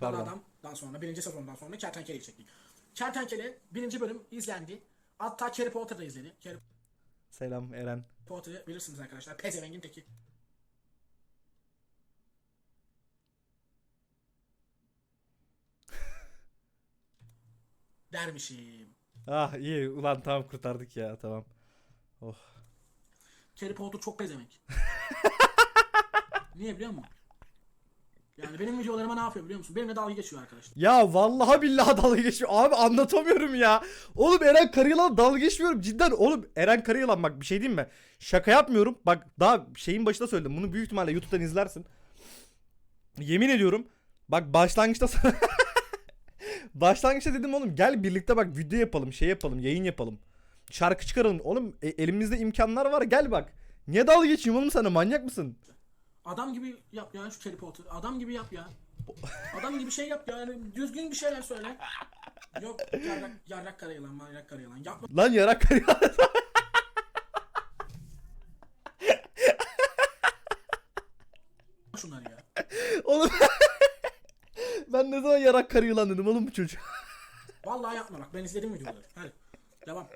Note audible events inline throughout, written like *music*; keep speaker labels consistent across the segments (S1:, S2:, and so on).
S1: Pardon.
S2: Adam'dan sonra birinci sezondan sonra Kertenkele'yi çektik. Kertenkele birinci bölüm izlendi. Hatta Harry Potter da izledi. Harry
S1: Selam Eren.
S2: Potter'ı bilirsiniz arkadaşlar. Pezevengin teki. *laughs* Dermişim.
S1: Ah iyi ulan tamam kurtardık ya tamam. Oh.
S2: Harry Potter çok pezevenk. *laughs* Niye biliyor musun? Yani benim videolarıma ne yapıyor biliyor musun? Benimle dalga geçiyor arkadaşlar.
S1: Ya vallahi billahi dalga geçiyor. Abi anlatamıyorum ya. Oğlum Eren Karayılan dalga geçmiyorum cidden. Oğlum Eren Karayılan bak bir şey diyeyim mi? Şaka yapmıyorum. Bak daha şeyin başında söyledim. Bunu büyük ihtimalle YouTube'dan izlersin. Yemin ediyorum. Bak başlangıçta *laughs* Başlangıçta dedim oğlum gel birlikte bak video yapalım, şey yapalım, yayın yapalım. Şarkı çıkaralım. Oğlum e- elimizde imkanlar var gel bak. Niye dalga geçeyim oğlum sana manyak mısın?
S2: Adam gibi yap ya şu Harry Potter. Adam gibi yap ya. Adam gibi şey yap ya. Yani düzgün bir şeyler söyle. Yok yarrak, yarrak karayılan, manyak karayılan. Yapma
S1: Lan yarak Karayılan.
S2: şunları ya.
S1: Oğlum ben ne zaman yarak karayılan dedim oğlum bu çocuk.
S2: Vallahi yapma bak ben izledim videoları. Hadi devam.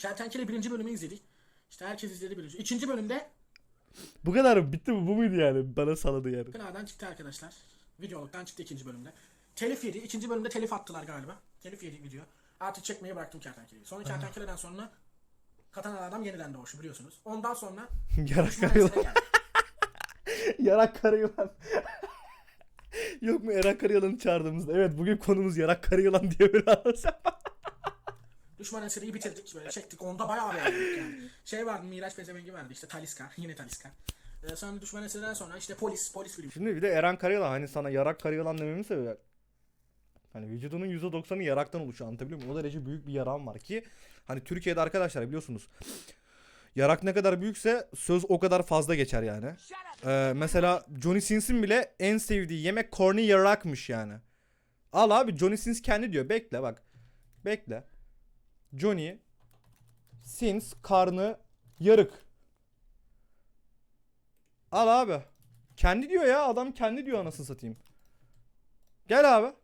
S2: Kertenkele birinci bölümü izledik. İşte herkes izledi birinci. İkinci bölümde
S1: bu kadar mı? Bitti mi? Bu muydu yani? Bana saladı yani.
S2: Kına'dan çıktı arkadaşlar. Videoluktan çıktı ikinci bölümde. Telif yedi. İkinci bölümde telif attılar galiba. Telif yedi video. Artık çekmeyi bıraktım kertenkeleyi. Sonra kertenkeleden sonra Katanalı adam yeniden doğuşu biliyorsunuz. Ondan sonra *laughs*
S1: yarak
S2: geldi. *laughs*
S1: yarak karayılan. *laughs* Yok mu Eren Karayılan'ı çağırdığımızda? Evet bugün konumuz yarak karayılan diye biraz.
S2: Düşman eseriyi bitirdik böyle çektik. Onda bayağı beğendik yani. *laughs* Şey vardı Miraç Pezevengi vardı işte Taliska. Yine Taliska. Ee, sonra düşman eserinden sonra işte polis. Polis filmi.
S1: Şimdi bir de Eren Karayılan hani sana yarak karayılan dememin sebebi Hani vücudunun %90'ı yaraktan oluşuyor anlatabiliyor muyum? O derece büyük bir yaram var ki hani Türkiye'de arkadaşlar biliyorsunuz yarak ne kadar büyükse söz o kadar fazla geçer yani. Ee, mesela Johnny Sins'in bile en sevdiği yemek corny yarakmış yani. Al abi Johnny Sins kendi diyor bekle bak. Bekle. Johnny Sins karnı yarık. Al abi. Kendi diyor ya adam kendi diyor anasını satayım. Gel abi.